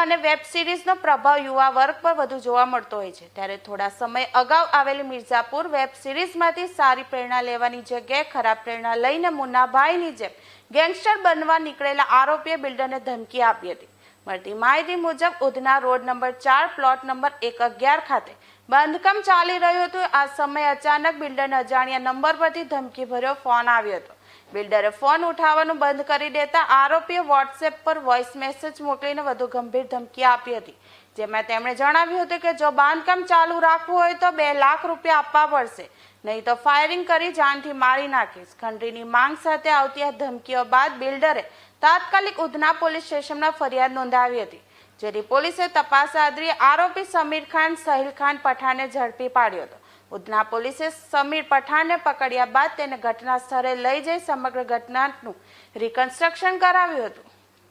Web સિરીઝનો પ્રભાવ યુવા વર્ગ પર વધુ જોવા મળતો હોય છે. ત્યારે થોડા સમય અગાઉ આવેલી મિર્ઝાપુર વેબ સિરીઝમાંથી સારી પ્રેરણા લેવાની જગ્યાએ ખરાબ પ્રેરણા લઈને મુન્નાભાઈની જેમ ગેંગસ્ટર બનવા નીકળેલા આરોપીએ બિલ્ડરને ધમકી આપી હતી. મળતી માહિતી મુજબ, ઉધના રોડ નંબર ચાર, પ્લોટ નંબર એક અગિયાર ખાતે બાંધકામ ચાલી રહ્યું હતું. આ સમયે અચાનક બિલ્ડરને અજાણ્યા નંબર પરથી ધમકી ભર્યો ફોન આવ્યો હતો. બિલ્ડરે ફોન ઉઠાવવાનું બંધ કરી દેતા આરોપીએ વોટ્સએપ પર વોઇસ મેસેજ મોકલીને વધુ ગંભીર ધમકી આપી હતી. જેમાં તેમણે જણાવ્યું હતું કે જો બાંધકામ ચાલુ રાખવું હોય તો બે લાખ રૂપિયા આપવા પડશે. નહીં તો ફાયરિંગ કરી જાનથી મારી નાખીશ. ખંડરીની માંગ સાથે આવતી આ ધમકીઓ બાદ બિલ્ડરે તાત્કાલિક ઉધના પોલીસ સ્ટેશનમાં ફરિયાદ નોંધાવી હતી જેથી પોલીસે તપાસ આદરી આરોપી સમીર ખાન, સહિલ ખાન પઠાણને ઝડપી પાડ્યો હતો. ઉધના પોલીસે સમીર પઠાણને પકડ્યા બાદ તેને ઘટના સ્થળે લઈ જઈ સમગ્ર ઘટનાનું રિકન્સ્ટ્રક્શન કરાવ્યું હતું.